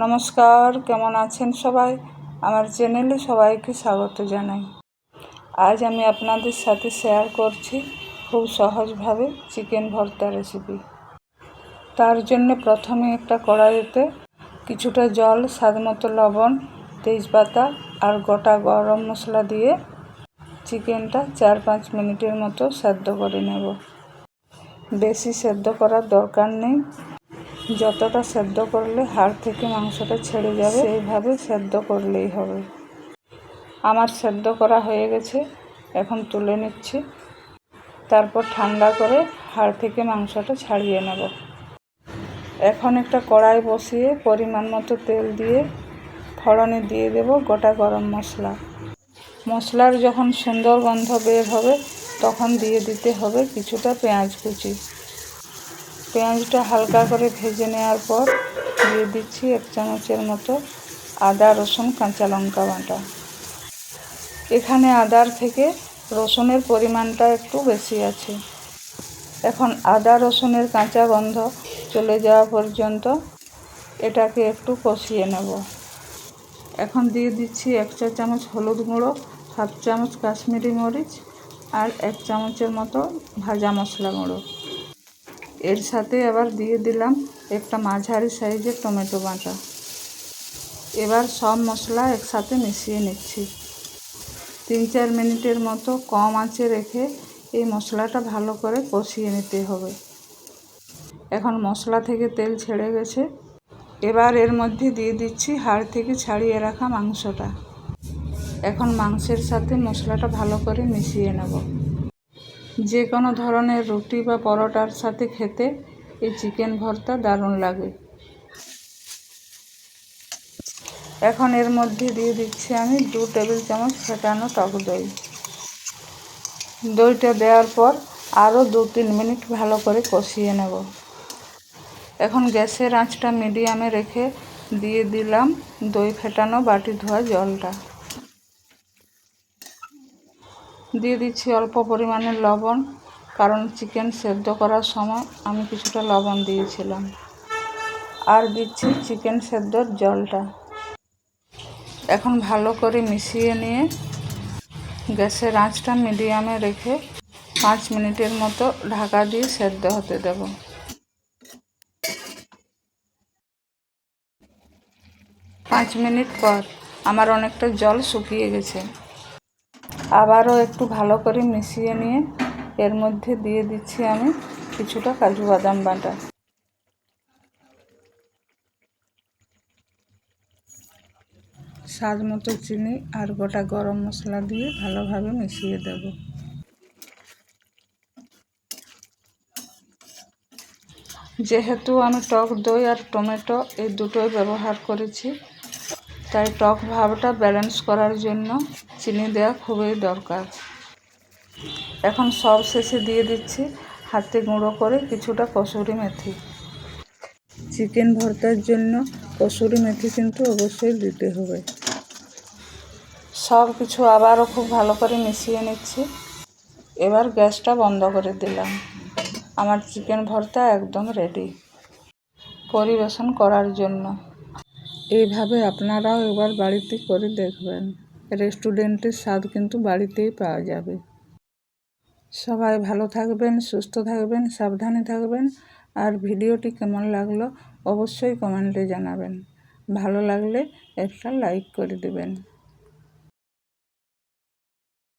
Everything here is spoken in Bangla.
নমস্কার, কেমন আছেন সবাই? আমার চ্যানেলে সবাইকে স্বাগত জানাই। আজ আমি আপনাদের সাথে শেয়ার করছি খুব সহজভাবে চিকেন ভর্তা রেসিপি তার জন্য প্রথমে একটা কড়াইতে কিছুটা জল, স্বাদ মতো লবণ, তেজপাতা আর গোটা গরম মশলা দিয়ে চিকেনটা চার পাঁচ মিনিটের মতো সেদ্ধ করে নেব। বেশি সেদ্ধ করার দরকার নেই। যতটা সেদ্ধ করলে হাড় থেকে মাংসটা ছেড়ে যাবে, সেইভাবে সেদ্ধ করলেই হবে। আমার সেদ্ধ করা হয়ে গেছে, এখন তুলে নিচ্ছি। তারপর ঠান্ডা করে হাড় থেকে মাংসটা ছাড়িয়ে নেব। এখন একটা কড়াই বসিয়ে পরিমাণ মতো তেল দিয়ে ফড়নে দিয়ে দেব গোটা গরম মশলা। মশলার যখন সুন্দর গন্ধ বের হবে, তখন দিয়ে দিতে হবে কিছুটা পেঁয়াজ কুচি। পেঁয়াজটা হালকা করে ভেজে নেওয়ার পর দিয়ে দিচ্ছি এক চামচের মতো আদা, রসুন, কাঁচা লঙ্কা বাটা। এখানে আদার থেকে রসুনের পরিমাণটা একটু বেশি আছে। এখন আদা, রসুনের কাঁচা গন্ধ চলে যাওয়া পর্যন্ত এটাকে একটু কষিয়ে নেব। এখন দিয়ে দিচ্ছি এক চা চামচ হলুদ গুঁড়ো, হাফ চামচ কাশ্মীরি মরিচ আর এক চামচের মতো ভাজা মশলা গুঁড়ো। এর সাথে আবার দিয়ে দিলাম একটা মাঝারি সাইজের টমেটো বাটা। এবার সব মশলা একসাথে মিশিয়ে নিচ্ছি। তিন চার মিনিটের মতো কম আঁচে রেখে এই মশলাটা ভালো করে কষিয়ে নিতে হবে। এখন মশলা থেকে তেল ছেড়ে গেছে। এবার এর মধ্যে দিয়ে দিচ্ছি হাড় থেকে ছাড়িয়ে রাখা মাংসটা। এখন মাংসের সাথে মশলাটা ভালো করে মিশিয়ে নেব। যে কোনো ধরনের রুটি বা পরোটার সাথে খেতে এই চিকেন ভর্তা দারুণ লাগে। এখন এর মধ্যে দিয়ে দিচ্ছি আমি দু টেবিল চামচ ফেটানো টক দই। দইটা দেওয়ার পর আরও দু তিন মিনিট ভালো করে কষিয়ে নেব। এখন গ্যাসের আঁচটা মিডিয়ামে রেখে দিয়ে দিলাম দই ফেটানো বাটি ধোয়া জলটা। দিয়ে দিচ্ছি অল্প পরিমাণে লবণ, কারণ চিকেন সেদ্ধ করার সময় আমি কিছুটা লবণ দিয়েছিলাম। আর দিচ্ছি চিকেন সেদ্ধর জলটা। এখন ভালো করে মিশিয়ে নিয়ে গ্যাসের আঁচটা মিডিয়ামে রেখে পাঁচ মিনিটের মতো ঢাকা দিয়ে সেদ্ধ হতে দেব। পাঁচ মিনিট পর আমার অনেকটা জল শুকিয়ে গেছে। আবারও একটু ভালো করে মিশিয়ে নিয়ে এর মধ্যে দিয়ে দিচ্ছি আমি কিছুটা কাজু বাদাম বাটা। স্বাদ মতো চিনি আর গোটা গরম মশলা দিয়ে ভালোভাবে মিশিয়ে দেব। যেহেতু আমি টক দই আর টমেটো এই দুটোই ব্যবহার করেছি তাই টক ভাবটা ব্যালেন্স করার জন্য চিনি দেওয়া খুবই দরকার। এখন সব শেষে দিয়ে দিচ্ছি হাতে গুঁড়ো করে কিছুটা কসুরি মেথি। চিকেন ভর্তার জন্য কসুরি মেথি কিন্তু অবশ্যই দিতে হবে। সব কিছু আবারও খুব ভালো করে মিশিয়ে নিচ্ছি। এবার গ্যাসটা বন্ধ করে দিলাম। আমার চিকেন ভর্তা একদম রেডি পরিবেশন করার জন্য। এইভাবে আপনারাও এবার বাড়িতে করে দেখবেন। রেস্টুরেন্টের স্বাদ কিন্তু বাড়িতেই পাওয়া যাবে। সবাই ভালো থাকবেন, সুস্থ থাকবেন, সাবধানে থাকবেন। আর ভিডিওটি কেমন লাগল অবশ্যই কমেন্টে জানাবেন। ভালো লাগলে একটা লাইক করে দেবেন।